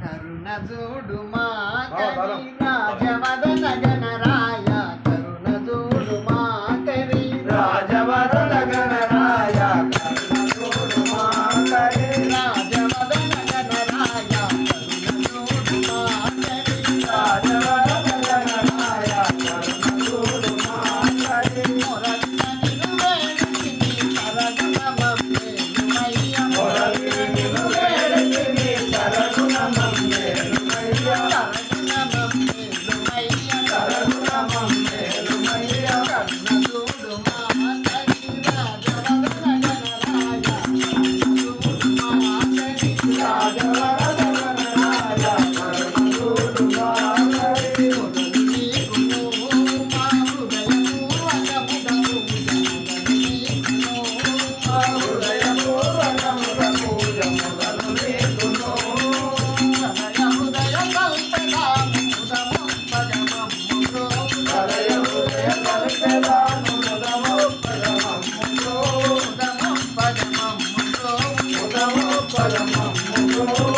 కరుణ చూడు మా రాజవదన 抓羊啊！